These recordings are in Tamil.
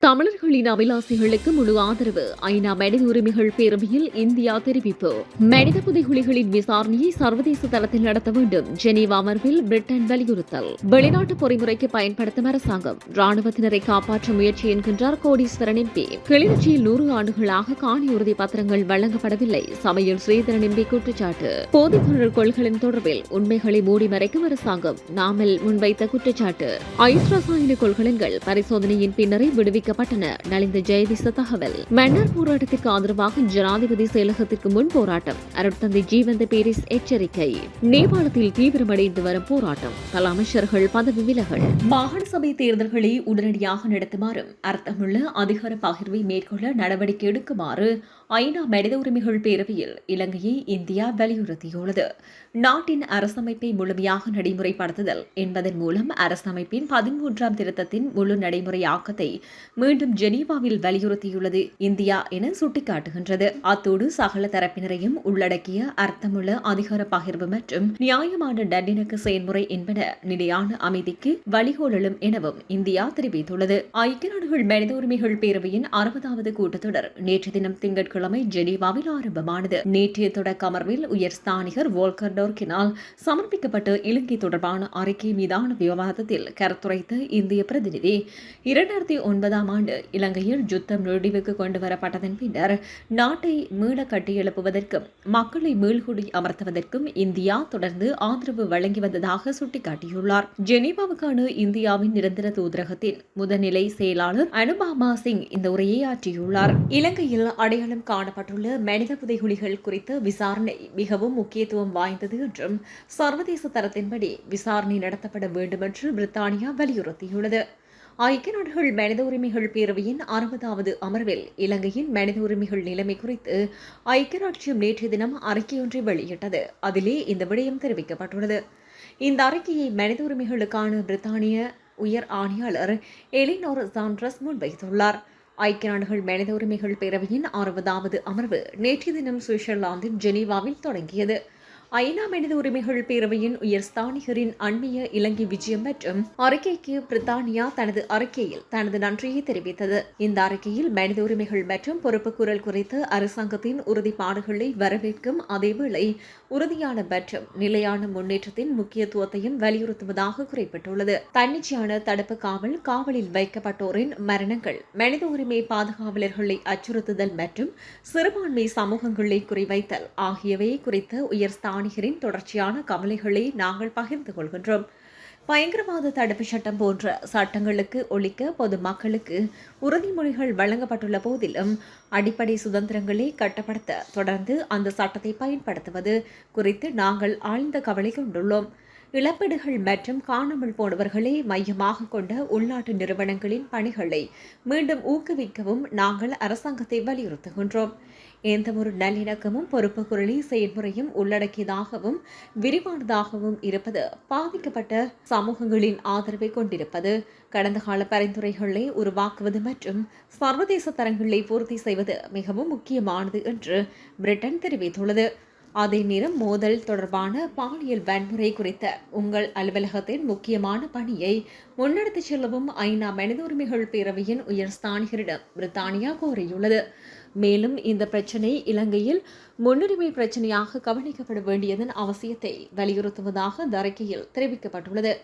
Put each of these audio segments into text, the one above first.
தமிழர்களின் அபிலாசைகளுக்கு முழு ஆதரவு. ஐநா மனித உரிமைகள் பேரவையில் இந்தியா தெரிவிப்பு. மனித புதைகுலிகளின் விசாரணையை சர்வதேச தளத்தில் நடத்த வேண்டும். ஜெனீவா அமர்வில் பிரிட்டன் வலியுறுத்தல். வெளிநாட்டு பொறிமுறைக்கு பயன்படுத்தும் அரசாங்கம். ராணுவத்தினரை காப்பாற்ற முயற்சி என்கின்றார் கோடீஸ்வரன் எம்பி. கிளிநொச்சியில் நூறு ஆண்டுகளாக காணி உறுதி பத்திரங்கள் வழங்கப்படவில்லை. சமையல் ஸ்ரீதரன் எம்பி குற்றச்சாட்டு. போதைப்பொருள் கொள்கைகளின் தொடர்பில் உண்மைகளை மூடி மறைக்கும் அரசாங்கம். நாமல் முன்வைத்த குற்றச்சாட்டு. ஐஸ் ரசாயன கொள்கலன்கள் பரிசோதனையின் பின்னரே விடுவிக்க விடுவிக்கப்பட்டன நலிந்த ஜெயதிச தகவல் மன்னர் போராட்டத்திற்கு ஆதரவாக ஜனாதிபதி செயலகத்திற்கு முன் போராட்டம். அருட்தந்தை ஜீவந்த பேரிஸ் எச்சரிக்கை. நேபாளத்தில் தீவிரமடைந்து வரும் போராட்டம். பல அமைச்சர்கள் பதவி விலகல். மாகாண சபை தேர்தல்களை உடனடியாக நடத்துமாறும் அர்த்தமுள்ள அதிகார பகிர்வை மேற்கொள்ள நடவடிக்கை எடுக்குமாறு ஐநா மனித உரிமைகள் பேரவையில் இலங்கையை இந்தியா வலியுறுத்தியுள்ளது. நாட்டின் அரசமைப்பை முழுமையாக நடைமுறைப்படுத்துதல் என்பதன் மூலம் அரசமைப்பின் பதிமூன்றாம் திருத்தத்தின் முழு நடைமுறையாக்கத்தை மீண்டும் ஜெனீவாவில் வலியுறுத்தியுள்ளது இந்தியா என சுட்டிக்காட்டுகின்றது. அத்தோடு சகல தரப்பினரையும் உள்ளடக்கிய அர்த்தமுள்ள அதிகார பகிர்வு மற்றும் நியாயமான நல்லிணக்க செயல்முறை என்பன நிலையான அமைதிக்கு வழிகோலும் எனவும் இந்தியா தெரிவித்துள்ளது. ஐக்கிய நாடுகள் மனித உரிமைகள் பேரவையின் அறுபதாவது கூட்டத்தொடர் நேற்று தினம் திங்கட்கிழமை ஜெனீவாவில் ஆரம்பமானது. நேற்றைய தொடக்க அமர்வில் உயர் ஸ்தானிகர் வோல்கர் டோர்கினால் சமர்ப்பிக்கப்பட்ட இலங்கை தொடர்பான அறிக்கை மீதான விவாதத்தில் கருத்துரைத்த இந்திய பிரதிநிதி இரண்டாயிரத்தி ஒன்பதாம் ஆண்டு இலங்கையில் யுத்தம் முடிவுக்கு கொண்டு வரப்பட்டதன் பின்னர் நாட்டை மீள கட்டியெழுப்புவதற்கும் மக்களை மீள்குடி அமர்த்துவதற்கும் இந்தியா தொடர்ந்து ஆதரவு வழங்கி வந்ததாக சுட்டிக்காட்டியுள்ளார். ஜெனீவாவுக்கான இந்தியாவின் நிரந்தர தூதரகத்தின் முதல்நிலை செயலாளர் அனுபாமா சிங் இந்த உரையை ஆற்றியுள்ளார். இலங்கையில் அடையாளம் காணப்பட்டுள்ள மனித புதைகுழிகள் குறித்த விசாரணை மிகவும் முக்கியத்துவம் வாய்ந்தது என்றும் சர்வதேச தரத்தின்படி விசாரணை நடத்தப்பட வேண்டும் என்று பிரித்தானியா வலியுறுத்தியுள்ளது. ஐக்கிய நாடுகள் மனித உரிமைகள் பேரவையின் அறுபதாவது அமர்வில் இலங்கையின் மனித உரிமைகள் நிலைமை குறித்து ஐக்கிய ராட்சியம் நேற்றைய தினம் அறிக்கையொன்றை வெளியிட்டது. அதிலே இந்த விடயம் தெரிவிக்கப்பட்டுள்ளது. இந்த அறிக்கையை மனித உரிமைகளுக்கான பிரித்தானிய உயர் ஆணையாளர் எலினோர் சாண்ட்ரஸ் முன்வைத்துள்ளார். ஐக்கிய நாடுகள் மனித உரிமைகள் பேரவையின் அறுபதாவது அமர்வு நேற்றைய தினம் சுவிட்சர்லாந்தின் ஜெனீவாவில் தொடங்கியது. ஐநா மனித உரிமைகள் பேரவையின் உயர் ஸ்தானிகரின் அண்மைய இலங்கை விஜயம் மற்றும் அறிக்கைக்கு பிரித்தானியா தனது அறிக்கையில் தனது நன்றியை தெரிவித்தது. இந்த அறிக்கையில் மனித உரிமைகள் மற்றும் பொறுப்புக்குரல் குறித்து அரசாங்கத்தின் உறுதிப்பாடுகளை வரவேற்கும் அதேவேளை உறுதியான மற்றும் நிலையான முன்னேற்றத்தின் முக்கியத்துவத்தையும் வலியுறுத்துவதாக குறிப்பிட்டுள்ளது. தன்னிச்சையான தடுப்பு காவல் காவலில் வைக்கப்பட்டோரின் மரணங்கள் மனித உரிமை பாதுகாவலர்களை அச்சுறுத்துதல் மற்றும் சிறுபான்மை சமூகங்களை குறிவைத்தல் ஆகியவை குறித்து உயர் ஸ்தானிகரின் தொடர்ச்சியான கவலைகளை நாங்கள் பகிர்ந்து கொள்கின்றோம். பயங்கரவாத தடுப்பு சட்டம் போன்ற சட்டங்களுக்கு ஒழிக்க பொதுமக்களுக்கு உறுதிமொழிகள் வழங்கப்பட்டுள்ள போதிலும் அடிப்படை சுதந்திரங்களை கட்டுப்படுத்த தொடர்ந்து அந்த சட்டத்தை பயன்படுத்துவது குறித்து நாங்கள் ஆழ்ந்த கவலை கொண்டுள்ளோம். இழப்பீடுகள் மற்றும் காணாமல் போனவர்களை மையமாக கொண்ட உள்நாட்டு நிறுவனங்களின் பணிகளை மீண்டும் ஊக்குவிக்கவும் நாங்கள் அரசாங்கத்தை வலியுறுத்துகின்றோம். எந்தவொரு நல்லிணக்கமும் பொறுப்பு குரலி செயல்முறையும் உள்ளடக்கியதாகவும் விரிவானதாகவும் இருப்பது பாதிக்கப்பட்ட சமூகங்களின் ஆதரவை கொண்டிருப்பது. கடந்த கால பரிந்துரைகளை உருவாக்குவது மற்றும் சர்வதேச தரங்களை பூர்த்தி செய்வது மிகவும் முக்கியமானது என்று பிரிட்டன் தெரிவித்துள்ளது. அதே நேரம் மோதல் தொடர்பான பாலியல் வன்முறை குறித்த உங்கள் அலுவலகத்தின் முக்கியமான பணியை முன்னெடுத்துச் செல்லவும் ஐநா மனித உரிமைகள் பேரவையின் உயர் ஸ்தானிகரிடம் பிரித்தானியா கோரியுள்ளது. மேலும் இந்த பிரச்சினை இலங்கையில் முன்னுரிமை பிரச்சனையாக கவனிக்கப்பட வேண்டியதன் அவசியத்தை வலியுறுத்துவதாக இந்த அறிக்கையில் தெரிவிக்கப்பட்டுள்ளது.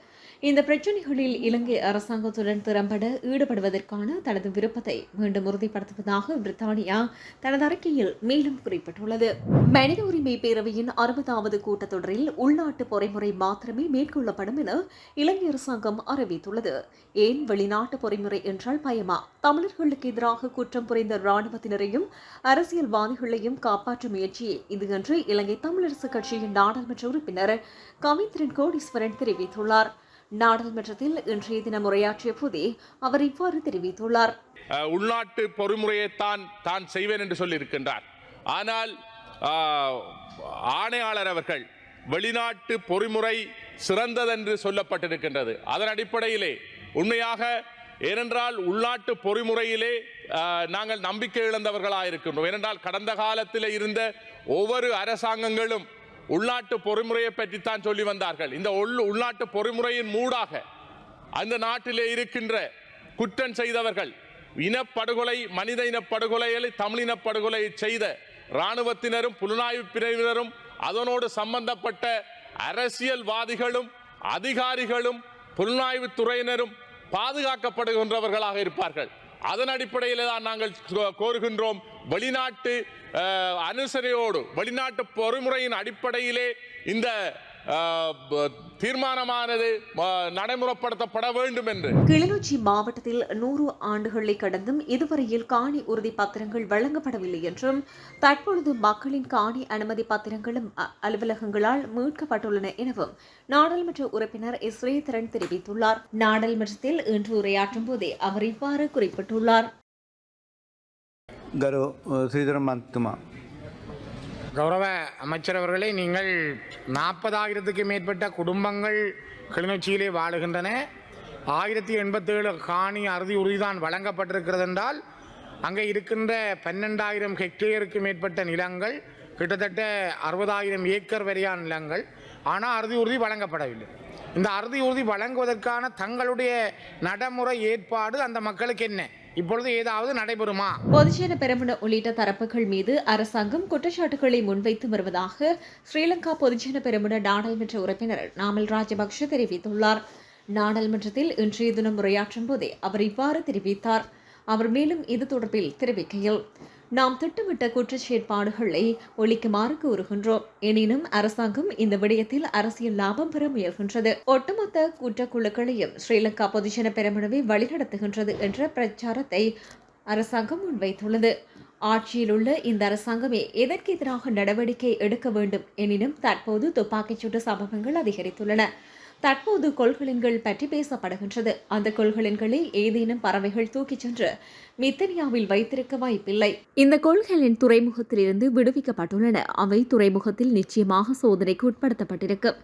இந்த பிரச்சினைகளில் இலங்கை அரசாங்கத்துடன் திறம்பட ஈடுபடுவதற்கான தனது விருப்பத்தை மீண்டும் உறுதிப்படுத்துவதாக பிரித்தானியா தனது அறிக்கையில் மேலும் குறிப்பிட்டுள்ளது. மனித உரிமை பேரவையின் அறுபதாவது கூட்டத்தொடரில் உள்நாட்டு பொறிமுறை மாத்திரமே மேற்கொள்ளப்படும் என இலங்கை அரசாங்கம் அறிவித்துள்ளது. ஏன் வெளிநாட்டு பொறிமுறை என்றால் பயமா? தமிழர்களுக்கு எதிராக குற்றம் புரிந்த இராணுவத்தினரையும் அரசியல்வாதிகளையும் காப்பாற்றும் முயற்சியே இது என்று இலங்கை தமிழரசு கட்சியின் நாடாளுமன்ற உறுப்பினர் கவிந்திரன் கோடீஸ்வரன் தெரிவித்துள்ளார். நாடாளுமன்றத்தில் இன்றைய தினம் உரையாற்றிய போதே அவர் இவ்வாறு தெரிவித்துள்ளார். உள்நாட்டு பொறிமுறையைத்தான் தான் செய்வேன் என்று சொல்லியிருக்கின்றார். ஆனால் ஆணையாளர் அவர்கள் வெளிநாட்டு பொறிமுறை சிறந்ததென்று சொல்லப்பட்டிருக்கின்றது. அதன் அடிப்படையிலே உண்மையாக ஏனென்றால் உள்நாட்டு பொறிமுறையிலே நாங்கள் நம்பிக்கை இழந்தவர்களாக இருக்கின்றோம் ஏனென்றால் கடந்த காலத்தில் இருந்த ஒவ்வொரு அரசாங்கங்களும் உள்நாட்டு பொறிமுறையை பற்றித்தான் சொல்லி வந்தார்கள். இந்த உள் உள்நாட்டு பொறிமுறையின் மூடாக அந்த நாட்டிலே இருக்கின்ற குற்றம் செய்தவர்கள் இனப்படுகொலை மனித இனப்படுகொலைகளை தமிழினப்படுகொலை செய்த இராணுவத்தினரும் புலனாய்வு பிரிவினரும் அதனோடு சம்பந்தப்பட்ட அரசியல்வாதிகளும் அதிகாரிகளும் புலனாய்வு துறையினரும் பாதுகாக்கப்படுகின்றவர்களாக இருப்பார்கள். அதன் அடிப்படையில் தான் நாங்கள் கோருகின்றோம். வெளிநாட்டு அனுசரையோடு வெளிநாட்டு பொறுமுறையின் அடிப்படையிலே இந்த தீர்மானமானது நடைமுறைப்படுத்தப்பட வேண்டும் என்று. கிளிநொச்சி மாவட்டத்தில் நூறு ஆண்டுகளை கடந்தும் இதுவரையில் காணி உறுதி பத்திரங்கள் வழங்கப்படவில்லை என்றும் தற்பொழுது மக்களின் காணி அனுமதி பத்திரங்களும் அலுவலகங்களால் மீட்கப்பட்டுள்ளன எனவும் நாடாளுமன்ற உறுப்பினர் இஸ்ரேதரன் தெரிவித்துள்ளார். நாடாளுமன்றத்தில் இன்று உரையாற்றும் போதே அவர் இவ்வாறு குறிப்பிட்டுள்ளார். கரு ஸ்ரீதரம் மத்துமா கௌரவ அமைச்சர் அவர்களே நீங்கள் நாற்பதாயிரத்துக்கு மேற்பட்ட குடும்பங்கள் கிளிநொச்சியிலே வாழுகின்றன. ஆயிரத்தி எண்பத்தேழு காணி அறுதி உறுதிதான் வழங்கப்பட்டிருக்கிறது என்றால் அங்கே இருக்கின்ற பன்னெண்டாயிரம் ஹெக்டேருக்கு மேற்பட்ட நிலங்கள் கிட்டத்தட்ட அறுபதாயிரம் ஏக்கர் வரையான நிலங்கள். ஆனால் அறுதி உறுதி வழங்கப்படவில்லை. இந்த அறுதி உறுதி வழங்குவதற்கான தங்களுடைய நடைமுறை ஏற்பாடு அந்த மக்களுக்கு என்ன? இப்பொழுது ஏதாவது நடைபெறுமா? பொதுஜன பெரமுன உள்ளிட்ட தரப்புகள் மீது அரசாங்கம் குற்றச்சாட்டுகளை முன்வைத்து வருவதாக ஸ்ரீலங்கா பொதுஜன பெரமுன நாடாளுமன்ற உறுப்பினர் நாமல் ராஜபக்ஷ தெரிவித்துள்ளார். நாடாளுமன்றத்தில் இன்றைய தினம் உரையாற்றும் போதே அவர் இவ்வாறு தெரிவித்தார். அவர் மேலும் இது தொடர்பில் தெரிவிக்கையில் நாம் திட்டமிட்ட குற்றச்செயற்பாடுகளை ஒழிக்குமாறு கூறுகின்றோம் எனினும் அரசாங்கம் இந்த விடயத்தில் அரசியல் லாபம் பெற முயல்கின்றது. ஒட்டுமொத்த குற்றக்குழுக்களையும் ஸ்ரீலங்கா பொதுஜன பெருமனவை வழிநடத்துகின்றது என்ற பிரச்சாரத்தை அரசாங்கம் முன்வைத்துள்ளது. ஆட்சியில் உள்ள இந்த அரசாங்கமே எதற்கு எதிராக நடவடிக்கை எடுக்க வேண்டும் எனினும் தற்போது துப்பாக்கிச்சூட்டு சம்பவங்கள் அதிகரித்துள்ளன. தற்போது கொள்கலன்கள் பற்றி பேசப்படுகின்றது. அந்த கொள்கலன்களை ஏதேனும் பறவைகள் தூக்கிச் சென்று மித்தனியாவில் வைத்திருக்க வாய்ப்பில்லை. இந்த கொள்கைகளின் துறைமுகத்திலிருந்து விடுவிக்கப்பட்டுள்ளன. அவை துறைமுகத்தில் நிச்சயமாக சோதனைக்கு உட்படுத்தப்பட்டிருக்கும்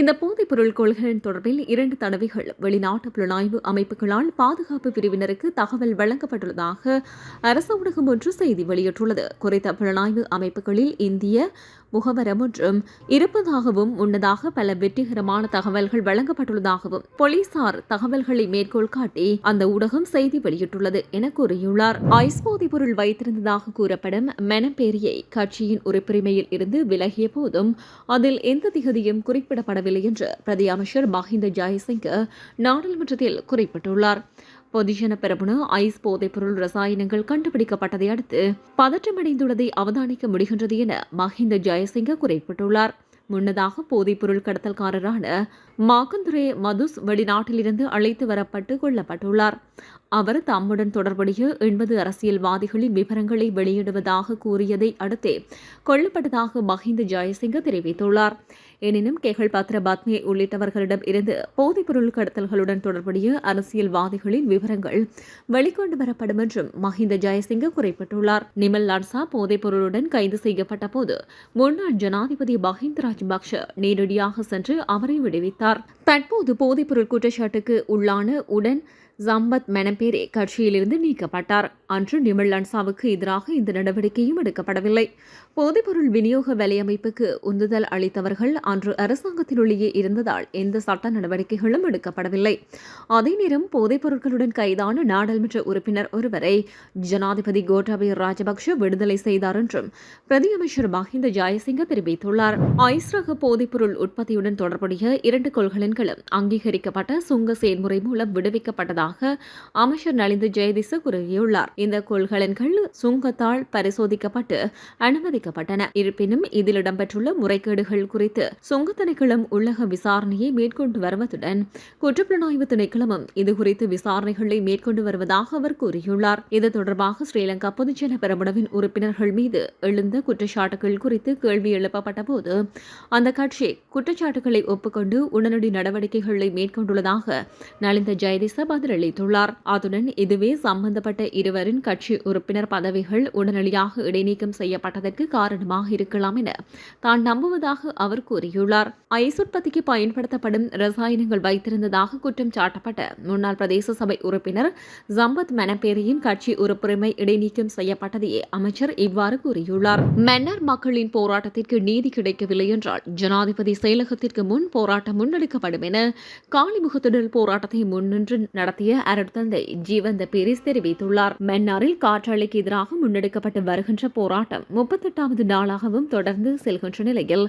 இந்த போதைப்பொருள் கொள்கைகளின் தொடர்பில் இரண்டு தடவைகள் வெளிநாட்டு புலனாய்வு அமைப்புகளால் பாதுகாப்பு பிரிவினருக்கு தகவல் வழங்கப்பட்டுள்ளதாக அரசு ஊடகம் ஒன்று செய்தி வெளியிட்டுள்ளது. குறித்த புலனாய்வு அமைப்புகளில் இந்திய முகவரம் ஒன்றும் இருப்பதாகவும் முன்னதாக பல வெற்றிகரமான தகவல்கள் வழங்கப்பட்டுள்ளதாகவும் போலீசார் தகவல்களை மேற்கோள் காட்டி அந்த ஊடகம் செய்தி வெளியிட்டுள்ளது என கூறியுள்ளார். ஐஸ் போதைப் பொருள் வைத்திருந்ததாக கூறப்படும் மெனப்பேரியை கட்சியின் உறுப்புரிமையில் இருந்து விலகிய போதும் அதில் எந்த திகதியும் குறிப்பிடப்படவில்லை என்று பிரதி அமைச்சர் மஹிந்த ஜெயசிங்க நாடாளுமன்றத்தில் குறிப்பிட்டுள்ளார். பொதுஜன பிரபுண ஐஸ் போதைப்பொருள் ரசாயனங்கள் கண்டுபிடிக்கப்பட்டதை அடுத்து பதற்றமடைந்துள்ளதை அவதானிக்க முடிகின்றது என மஹிந்த ஜெயசிங்க குறிப்பிட்டுள்ளார். முன்னதாக போதைப்பொருள் கடத்தல்காரரான மாக்கந்துரே மதுஸ் வெளிநாட்டிலிருந்து அழைத்து வரப்பட்டு கொல்லப்பட்டுள்ளார். அவர் தம்முடன் தொடர்புடைய எண்பது அரசியல்வாதிகளின் விவரங்களை வெளியிடுவதாக கூறியதை அடுத்தே கொல்லப்பட்டதாக மஹிந்த ஜெயசிங்க தெரிவித்துள்ளார். எனினும் கேகல் பாத்திர பாத்மே உள்ளிட்டவர்களிடம் இருந்து போதைப்பொருள் கடத்தல்களுடன் தொடர்புடைய அரசியல்வாதிகளின் விவரங்கள் வெளிக்கொண்டு வரப்படும் என்றும் மஹிந்த ஜெயசிங்க குறிப்பிட்டுள்ளார். நிமல் லான்சா போதைப்பொருளுடன் கைது செய்யப்பட்ட போது முன்னாள் ஜனாதிபதி மஹிந்த ராஜபக்ஷ நேரடியாக சென்று அவரை விடுவித்தார். தற்போது போதைப்பொருள் குற்றச்சாட்டுக்கு உள்ளான உடன் ஜம்பத் மெனப்பேரே கட்சியிலிருந்து நீக்கப்பட்டார். அன்று நிமல் லன்சாவுக்கு எதிராக இந்த நடவடிக்கையும் எடுக்கப்படவில்லை. போதைப்பொருள் விநியோக வலையமைப்புக்கு உந்துதல் அளித்தவர்கள் அன்று அரசாங்கத்திலுள்ளேயே இருந்ததால் எந்த சட்ட நடவடிக்கைகளும் எடுக்கப்படவில்லை. அதே நேரம் போதைப் பொருட்களுடன் கைதான நாடாளுமன்ற உறுப்பினர் ஒருவரை ஜனாதிபதி கோட்டாபய ராஜபக்ஷ விடுதலை செய்தார் என்றும் பிரதியமைச்சர் மஹிந்த ஜாயசிங்க தெரிவித்துள்ளார். ஐஸ்ரக போதைப்பொருள் உற்பத்தியுடன் தொடர்புடைய இரண்டு கொள்கலன்களும் அங்கீகரிக்கப்பட்ட சுங்க செயல்முறை மூலம் விடுவிக்கப்பட்டதாக அமைச்சர் நலிந்து ஜெயதிச கூறியுள்ளார் இந்த கொள்கலன்கள் சுங்கத்தால் பரிசோதிக்கப்பட்டு அனுமதிக்கப்பட்டன. இருப்பினும் இதில் இடம்பெற்றுள்ள முறைகேடுகள் குறித்து சுங்க திணைக்களம் உள்ளக விசாரணையை மேற்கொண்டு வருவதுடன் குற்றப்புலனாய்வு திணைக்களமும் இதுகுறித்து விசாரணைகளை மேற்கொண்டு வருவதாக அவர் கூறியுள்ளார். இது தொடர்பாக ஸ்ரீலங்கா பொதுஜன பெரமுடவின் உறுப்பினர்கள் மீது எழுந்த குற்றச்சாட்டுகள் குறித்து கேள்வி எழுப்பப்பட்ட போது அந்த கட்சி குற்றச்சாட்டுகளை ஒப்புக்கொண்டு உடனடி நடவடிக்கைகளை மேற்கொண்டுள்ளதாக நலிந்த ஜெயதிச அளித்துள்ளார் அத்துடன் இதுவே சம்பந்தப்பட்ட இருவரின் கட்சி உறுப்பினர் பதவிகள் உடனடியாக இடைநீக்கம் செய்யப்பட்டதற்கு காரணமாக இருக்கலாம் என தான் நம்புவதாக அவர் கூறியுள்ளார். ஐஸ் உற்பத்திக்கு பயன்படுத்தப்படும் ரசாயனங்கள் வைத்திருந்ததாக குற்றம் சாட்டப்பட்ட முன்னாள் பிரதேச சபை உறுப்பினர் ஜம்பத் மெனப்பேரியின் கட்சி உறுப்புரிமை இடைநீக்கம் செய்யப்பட்டதையே அமைச்சர் இவ்வாறு கூறியுள்ளார். மன்னர் மக்களின் போராட்டத்திற்கு நீதி கிடைக்கவில்லை என்றால் ஜனாதிபதி செயலகத்திற்கு முன் போராட்டம் முன்னெடுக்கப்படும் என காலிமுகத்துடல் போராட்டத்தை முன்னின்று நடத்தி நடத்திய அருட்தந்தை ஜீவந்த பீரிஸ் தெரிவித்துள்ளார். மன்னாரில் காற்றாலைக்கு எதிராக முன்னெடுக்கப்பட்டு வருகின்ற போராட்டம் முப்பத்தெட்டாவது நாளாகவும் தொடர்ந்து செல்கின்ற நிலையில்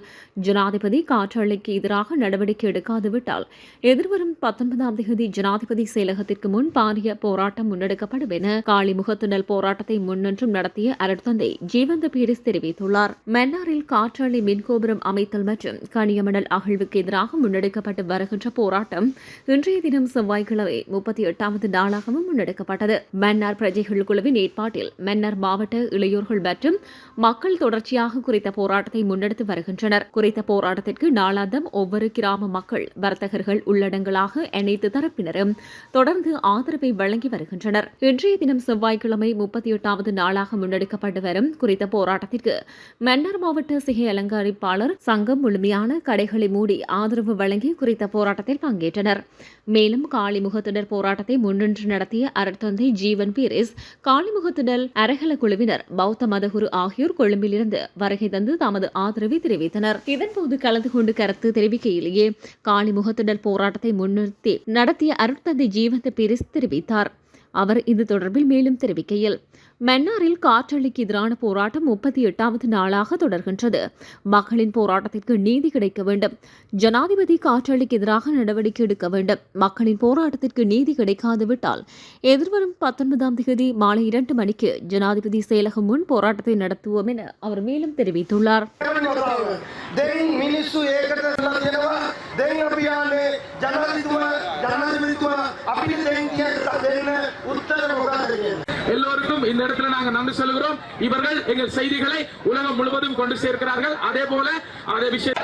ஜனாதிபதி காற்றாலைக்கு எதிராக நடவடிக்கை எடுக்காது விட்டால் எதிர்வரும் பத்தொன்பதாம் தேதி ஜனாதிபதி செயலகத்திற்கு முன் பாரிய போராட்டம் முன்னெடுக்கப்படும் என காளிமுகத்துணல் போராட்டத்தை முன்னின்றும் நடத்திய அருட்தந்தை ஜீவந்த பீரிஸ் தெரிவித்துள்ளார். மன்னாரில் காற்றாலை மின்கோபுரம் அமைத்தல் மற்றும் கனியமணல் அகழ்வுக்கு எதிராக முன்னெடுக்கப்பட்டு வருகின்ற போராட்டம் இன்றைய தினம் செவ்வாய்க்கிழமை முப்பத்தி எட்டாவது நாளாகவும் முன்னெடுக்கப்பட்டது. மன்னார் பிரஜைகள் குழுவின் ஏற்பாட்டில் மன்னார் மாவட்ட இளையோர்கள் மற்றும் மக்கள் தொடர்ச்சியாக குறித்த போராட்டத்தை முன்னெடுத்து வருகின்றனர். குறித்த போராட்டத்திற்கு நாளாந்தம் ஒவ்வொரு கிராம மக்கள் வர்த்தகர்கள் உள்ளடங்களாக அனைத்து தரப்பினரும் தொடர்ந்து ஆதரவை வழங்கி வருகின்றனர். இன்றைய தினம் செவ்வாய்க்கிழமை முப்பத்தி எட்டாவது நாளாக முன்னெடுக்கப்பட்டு வரும் குறித்த போராட்டத்திற்கு மன்னார் மாவட்ட சிகை அலங்காரிப்பாளர் சங்கம் முழுமையான கடைகளை மூடி ஆதரவு வழங்கி குறித்த போராட்டத்தில் பங்கேற்றனர். மேலும் காளிமுகத்தினர் போராட்டத்தை முன்னின்று நடத்திய அறத்தந்தை ஜீவன் பீரிஸ் காளிமுகத்திடல் அரகல குழுவினர் பௌத்த மதகுரு ஆகியோர் கொழும்பிலிருந்து வருகை தந்து தமது ஆதரவை தெரிவித்தனர். இதன்போது கலந்து கொண்டு கருத்து தெரிவிக்கையிலேயே காளிமுகத்திடல் போராட்டத்தை முன்னிறுத்தி நடத்திய அருட்தந்தை ஜீவந்த பீரிஸ் தெரிவித்தார். அவர் இது தொடர்பில் மேலும் தெரிவிக்கையில் மன்னாரில் காற்றழிக்கு எதிரான போராட்டம் முப்பத்தி எட்டாவது நாளாக தொடர்கின்றது. மக்களின் போராட்டத்திற்கு நீதி கிடைக்க வேண்டும். ஜனாதிபதி காற்றழிக்கு எதிராக நடவடிக்கை எடுக்க வேண்டும். மக்களின் போராட்டத்திற்கு நீதி கிடைக்காதுவிட்டால் எதிர்வரும் பத்தொன்பதாம் தேதி மாலை இரண்டு மணிக்கு ஜனாதிபதி செயலகம் முன் போராட்டத்தை நடத்துவோம் என அவர் மேலும் தெரிவித்துள்ளார். ஜனாதிபதி எல்லோருக்கும் இந்த இடத்துல நாங்க நன்றி சொல்கிறோம் இவர்கள் எங்கள் செய்திகளை உலகம் முழுவதும் கொண்டு சேர்க்கிறார்கள். அதே போல அதே விஷயம்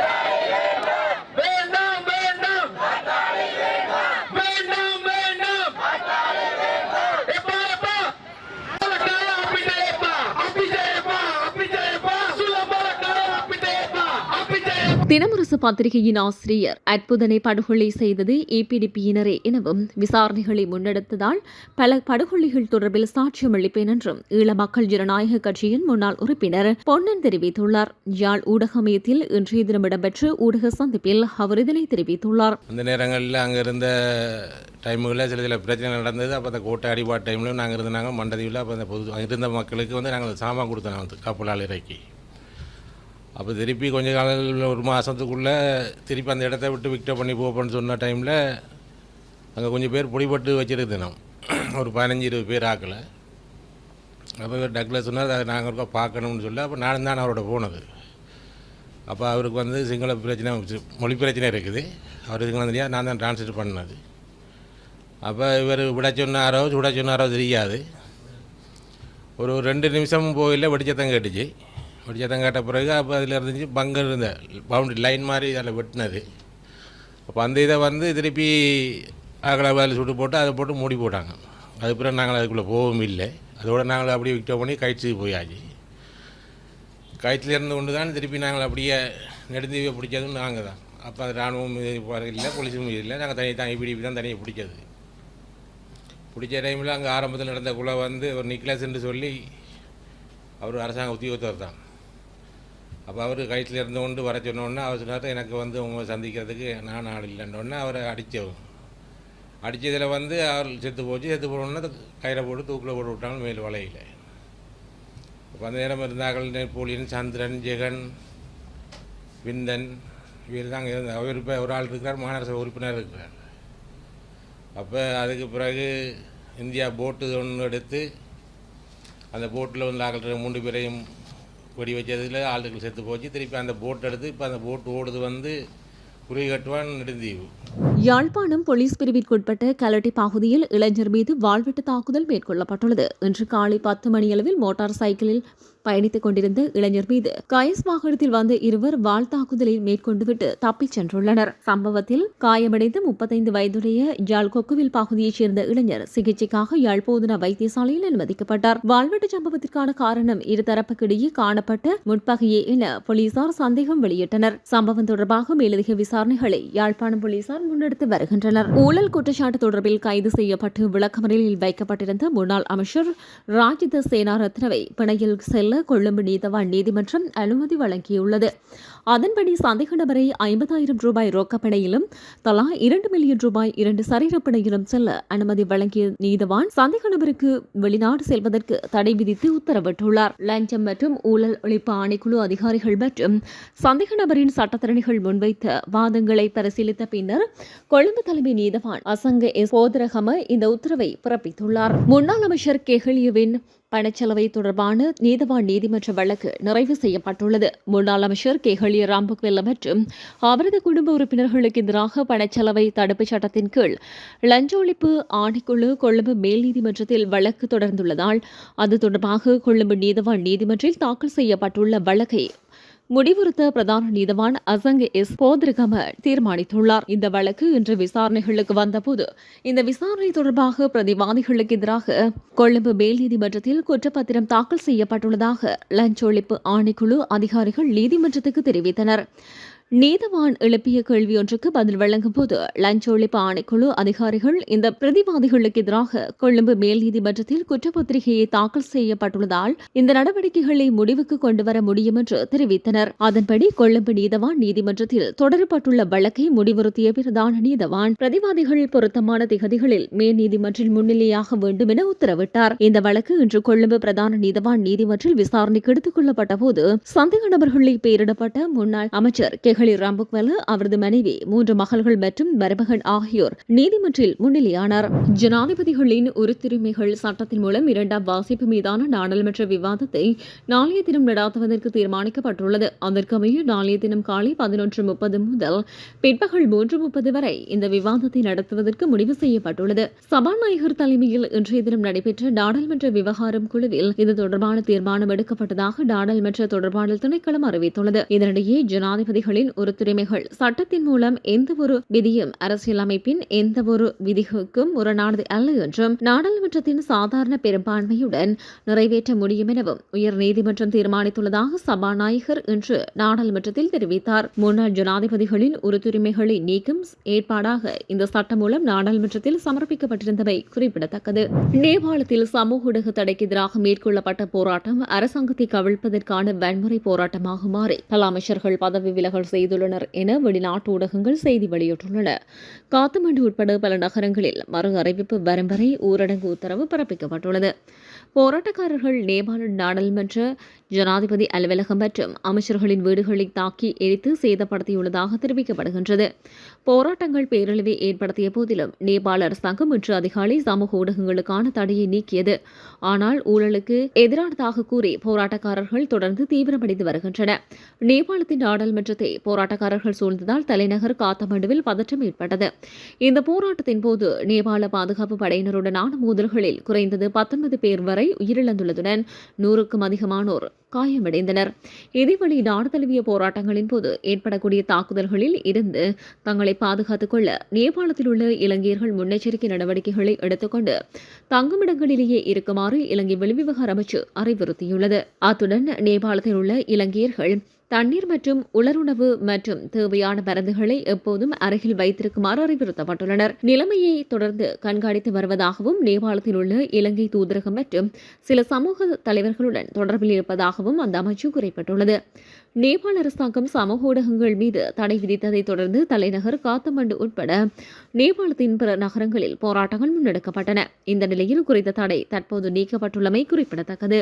பத்திரிகையின் ஆசிரியர் அற்புதனை படுகொலை செய்தது ஏபிடிபியினரே எனவும் விசாரணைகளை முன்னெடுத்ததால் பல படுகொலைகள் தொடர்பில் சாட்சியம் அளிப்பேன் என்றும் ஈழ மக்கள் ஜனநாயக கட்சியின் முன்னாள் உறுப்பினர் பொன்னன் தெரிவித்துள்ளார். யாழ் ஊடக மையத்தில் இன்றைய தினம் இடம்பெற்ற ஊடக சந்திப்பில் அவர் இதனை தெரிவித்துள்ளார். அந்த நேரங்களில் அங்கிருந்த டைமுகளில் சில சில பிரச்சனை நடந்தது. அப்போ அந்த கோட்டை அடிபாடு டைம்லையும் நாங்கள் இருந்தாங்க மண்டதியில் அப்போ அந்த பொது இருந்த மக்களுக்கு வந்து நாங்கள் சாமான் கொடுத்தோம். வந்து இறக்கி. அப்போ திருப்பி கொஞ்ச காலம் ஒரு மாதத்துக்குள்ளே திருப்பி அந்த இடத்த விட்டு விக்டோ பண்ணி போப்போன்னு சொன்ன டைமில் அங்கே கொஞ்சம் பேர் பிடிபட்டு வச்சிருந்தோம் ஒரு பதினஞ்சு இருபது பேர் ஆக்கலை. அப்போ இவர் டக்ல சொன்னார் அதை நாங்கள் இருக்கோம் பார்க்கணும்னு சொல்லி அப்போ நானும் தான் அவரோட போனது. அப்போ அவருக்கு வந்து சிங்கள பிரச்சனை மொழி பிரச்சனை இருக்குது. அவர் சிங்களம் தெரியாது நான் தான் டிரான்ஸ்லேட் பண்ணது. அப்போ இவர் விட சொன்னாரோ சுட சொன்னாரோ தெரியாது. ஒரு ரெண்டு நிமிஷம் போயில வெடிச்சத்தான் கேட்டுச்சு. வெடிச்சத்தம் கேட்ட பிறகு அப்போ அதில் இருந்துச்சு பங்கர் இருந்த. பவுண்டரி லைன் மாதிரி அதில் வெட்டினது. அப்போ அந்த இதை வந்து திருப்பி அகல அதில் சுட்டு போட்டு அதை போட்டு மூடி போட்டாங்க. அதுக்கப்புறம் நாங்கள் அதுக்குள்ளே போகவும் இல்லை. அதோட நாங்கள் அப்படியே விக்டோ பண்ணி கயிற்று போயாச்சு. கயிற்றுல இருந்து கொண்டு தான் திருப்பி நாங்கள் அப்படியே நெடுந்தீவை பிடிச்சதும் நாங்கள் தான். அப்போ அது இராணுவம் இல்லை போலீஸும் இல்லை. நாங்கள் தனி தான் இப்படி தான் தனியாக பிடிச்சது. பிடிச்ச டைமில் அங்கே ஆரம்பத்தில் நடந்த குழ வந்து ஒரு நிக்லஸ்ன்னு சொல்லி அவர் அரசாங்க உத்தியோகத்தர் தான். அப்போ அவர் கயிற்றில் இருந்து கொண்டு வர சொன்னோடனே அவர் சொன்னார் எனக்கு வந்து உங்களை சந்திக்கிறதுக்கு நான் ஆள் இல்லைன்னொடனே அவரை அடித்தவங்க அடித்ததில் வந்து அவர் செத்து போச்சு. செத்து போனோடனே கயிறை போட்டு தூக்கில் போட்டு விட்டாங்க மேல் வலையில். இப்போ அந்த நேரம் இருந்தார்கள் நெப்போலியன் சந்திரன் ஜெகன் விந்தன் இவர் தான் இருந்தார் அவர் இப்போ ஒரு ஆள் இருக்கிறார் மாநகர உறுப்பினர் இருக்கிறார். அப்போ அதுக்கு பிறகு இந்தியா போட்டு ஒன்று எடுத்து அந்த போட்டில் வந்து ஆக்கள் மூன்று பேரையும் கொடி வச்சதில் ஆளுகள் செத்து போச்சு. திருப்பி அந்த போட் எடுத்து இப்போ அந்த போட் ஓடுது வந்து குறிகட்டுவான் நெடுந்தீவு. யாழ்ப்பாணம் போலீஸ் பிரிவிற்குட்பட்ட கலட்டி பகுதியில் இளைஞர் மீது வாழ்வெட்டு தாக்குதல் மேற்கொள்ளப்பட்டுள்ளது. இன்று காலை பத்து மணியளவில் மோட்டார் சைக்கிளில் பயணித்துக் கொண்டிருந்த இளைஞர் மீது கயஸ் வாகனத்தில் வந்த இருவர் வாள் தாக்குதலை மேற்கொண்டுவிட்டு தப்பிச் சென்றுள்ளனர். சம்பவத்தில் காயமடைந்த முப்பத்தைந்து வயதுடைய யாழ் கொக்குவில் பகுதியைச் சேர்ந்த இளைஞர் சிகிச்சைக்காக யாழ் போதனா வைத்தியசாலையில் அனுமதிக்கப்பட்டார். வாழ்வெட்டு சம்பவத்திற்கான காரணம் இருதரப்புக்கிடையே காணப்பட்ட முற்பகையே என போலீசார் சந்தேகம் வெளியிட்டனர். சம்பவம் தொடர்பாக மேலதிக விசாரணைகளை யாழ்ப்பாணம் போலீசார் முன்னெடுத்து வருகின்றனர். ஊழல் குற்றச்சாட்டு தொடர்பில் கைது செய்யப்பட்டு விளக்கமறையில் வைக்கப்பட்டிருந்த முன்னாள் அமைச்சர் ராஜித சேனாரத்னவை பிணையில் செல்ல கொழும்பு நீதவான் நீதிமன்றம் அனுமதி வழங்கியுள்ளது. அதன்படி சந்தேக நபரை ஐம்பதாயிரம் ரூபாய் ரொக்கப்பணையிலும் தலா இரண்டு மில்லியன் ரூபாய் இரண்டு சரீரப்பணையிலும் செல்ல அனுமதி வழங்கிய நீதவான் சந்தேக நபருக்கு வெளிநாடு செல்வதற்கு தடை விதித்து உத்தரவிட்டுள்ளார். லஞ்சம் மற்றும் ஊழல் ஒழிப்பு ஆணைக்குழு அதிகாரிகள் மற்றும் சந்தேக நபரின் சட்டத்திறனிகள் முன்வைத்த வாதங்களை பரிசீலித்த பின்னர் கொழும்பு தலைமை நீதவான் அசங்க எஸ். போதரகம இந்த உத்தரவை பிறப்பித்துள்ளார். முன்னாள் அமைச்சர் கெஹலியவின் பணச்செலவை தொடர்பான நீதவான் நீதிமன்ற வழக்கு நிறைவு செய்யப்பட்டுள்ளது. முன்னாள் அமைச்சர் கேஹலிய ராம்புக்வெல்ல மற்றும் அவரது குடும்ப உறுப்பினர்களுக்கு எதிராக பணச்செலவை தடுப்புச் சட்டத்தின் கீழ் லஞ்ச ஒழிப்பு ஆணைக்குழு கொழும்பு மேல் நீதிமன்றத்தில் வழக்கு தொடர்ந்துள்ளதால் அது தொடர்பாக கொழும்பு நீதவான் நீதிமன்றில் தாக்கல் செய்யப்பட்டுள்ள வழக்கை முடிவுறுத்த பிரதான நீதவான் அசங்க எஸ். போதிரகம தீர்மானித்துள்ளார். இந்த வழக்கு இன்று விசாரணைகளுக்கு வந்தபோது இந்த விசாரணை தொடர்பாக பிரதிவாதிகளுக்கு எதிராக கொழும்பு மேல் நீதிமன்றத்தில் குற்றப்பத்திரம் தாக்கல் செய்யப்பட்டுள்ளதாக லஞ்ச ஒழிப்பு ஆணைக்குழு அதிகாரிகள் நீதிமன்றத்துக்கு தெரிவித்தனர். நீதவான் எழுப்பிய கேள்வி ஒன்றுக்கு பதில் வழங்கும் போது லஞ்ச ஒழிப்பு ஆணைக்குழு அதிகாரிகள் இந்த பிரதிவாதிகளுக்கு எதிராக கொழும்பு மேல் நீதிமன்றத்தில் குற்றப்பத்திரிகையை தாக்கல் செய்யப்பட்டுள்ளதால் இந்த நடவடிக்கைகளை முடிவுக்கு கொண்டுவர முடியும் என்று தெரிவித்தனர். அதன்படி கொழும்பு நீதவான் நீதிமன்றத்தில் தொடரப்பட்டுள்ள வழக்கை முடிவுறுத்திய பிரதான நீதவான் பிரதிவாதிகள் பொருத்தமான திகதிகளில் மேல் நீதிமன்றில் முன்னிலையாக வேண்டும் என உத்தரவிட்டார். இந்த வழக்கு இன்று கொழும்பு பிரதான நீதவான் நீதிமன்றில் விசாரணைக்கு எடுத்துக் கொள்ளப்பட்ட போது சந்தேக நபர்களை பெயரிடப்பட்ட முன்னாள் அமைச்சர் கெஹலி ராம்புக்வெல அவரது மனைவி மூன்று மகள்கள் மற்றும் மருமகன் ஆகியோர் நீதிமன்றில் முன்னிலையானார். ஜனாதிபதிகளின் உருத்துரிமைகள் சட்டத்தின் மூலம் இரண்டாம் வாசிப்பு மீதான நாடாளுமன்ற விவாதத்தை நாளைய தினம் நடாத்துவதற்கு தீர்மானிக்கப்பட்டுள்ளது. அதற்கமைய நாளைய தினம் காலை பதினொன்று முப்பது முதல் பிற்பகல் மூன்று முப்பது வரை இந்த விவாதத்தை நடத்துவதற்கு முடிவு செய்யப்பட்டுள்ளது. சபாநாயகர் தலைமையில் இன்றைய தினம் நடைபெற்ற நாடாளுமன்ற விவகாரம் குழுவில் இது தொடர்பான தீர்மானம் எடுக்கப்பட்டதாக நாடாளுமன்ற தொடர்பாடல் திணைக்களம் அறிவித்துள்ளது. இதனிடையே ஜனாதிபதிகளின் உறுத்துரிமைகள் சட்டத்தின் மூலம் எந்தவொரு விதியும் அரசியலமைப்பின் எந்தவொரு விதிகளுக்கும் முரணானது அல்ல என்றும் நாடாளுமன்றத்தின் சாதாரண பெரும்பான்மையுடன் நிறைவேற்ற முடியும் எனவும் உயர் நீதிமன்றம் தீர்மானித்துள்ளதாக சபாநாயகர் இன்று நாடாளுமன்றத்தில் தெரிவித்தார். முன்னாள் ஜனாதிபதிகளின் உறுத்துரிமைகளை நீக்கும் ஏற்பாடாக இந்த சட்டம் மூலம் நாடாளுமன்றத்தில் சமர்ப்பிக்கப்பட்டிருந்தவை குறிப்பிடத்தக்கது. நேபாளத்தில் சமூக ஊடக தடைக்கு எதிராக மேற்கொள்ளப்பட்ட போராட்டம் அரசாங்கத்தை கவிழ்ப்பதற்கான வன்முறை போராட்டமாக மாறி பல அமைச்சர்கள் பதவி விலகல் செய்துள்ளனர் என வெளிநாட்டு ஊடகங்கள் செய்தி வெளியிட்டுள்ளன. காத்மண்டு உட்பட பல நகரங்களில் மறு அறிவிப்பு வரும் வரை ஊரடங்கு உத்தரவு பிறப்பிக்கப்பட்டுள்ளது. போராட்டக்காரர்கள் நேபாள நாடாளுமன்ற ஜனாதிபதி அலுவலகம் மற்றும் அமைச்சர்களின் வீடுகளை தாக்கி எரித்து சேதப்படுத்தியுள்ளதாக தெரிவிக்கப்படுகின்றது. போராட்டங்கள் பேரழிவை ஏற்படுத்திய போதிலும் நேபாள அரசாங்கம் இன்று அதிகாலை சமூக ஊடகங்களுக்கான தடையை நீக்கியது. ஆனால் ஊழலுக்கு எதிரானதாக கூறி போராட்டக்காரர்கள் தொடர்ந்து தீவிரமடைந்து வருகின்றனர் நேபாளத்தின் நாடாளுமன்றத்தை போராட்டக்காரர்கள் சூழ்ந்ததால் தலைநகர் காத்தமண்டுவில் பதற்றம் ஏற்பட்டது. இந்த போராட்டத்தின் போது நேபாள பாதுகாப்பு படையினருடனான மோதல்களில் குறைந்தது பத்தொன்பது பேர் வரை உயிரிழந்துள்ளதுடன் நூறுக்கும் அதிகமானோர் காயமடைந்தனர். இதேவழி நாடு தழுவிய போராட்டங்களின் போது ஏற்படக்கூடிய தாக்குதல்களில் இருந்து தங்களை பாதுகாத்துக் கொள்ள நேபாளத்தில் உள்ள இலங்கையர்கள் முன்னெச்சரிக்கை நடவடிக்கைகளை எடுத்துக்கொண்டு தங்குமிடங்களிலேயே இருக்குமாறு இலங்கை வெளிவிவகார அமைச்சு அறிவுறுத்தியுள்ளது. அத்துடன் நேபாளத்தில் உள்ள இலங்கையர்கள் தண்ணீர் மற்றும் உலருணவு மற்றும் தேவையான மருந்துகளை எப்போதும் அருகில் வைத்திருக்குமாறு அறிவுறுத்தப்பட்டுள்ளனர். நிலைமையை தொடர்ந்து கண்காணித்து வருவதாகவும் நேபாளத்தில் உள்ள இலங்கை தூதரகம் மற்றும் சில சமூக தலைவர்களுடன் தொடர்பில் இருப்பதாகவும் அந்த அமைச்சு குறிப்பிட்டுள்ளது. நேபாள அரசாங்கம் சமூக ஊடகங்கள் மீது தடை விதித்ததை தொடர்ந்து தலைநகர் காத்தமண்டு உட்பட நேபாளத்தின் பிற நகரங்களில் போராட்டங்கள் முன்னெடுக்கப்பட்டன. இந்த நிலையில் குறித்த தடை தற்போது நீக்கப்பட்டுள்ளமை குறிப்பிடத்தக்கது.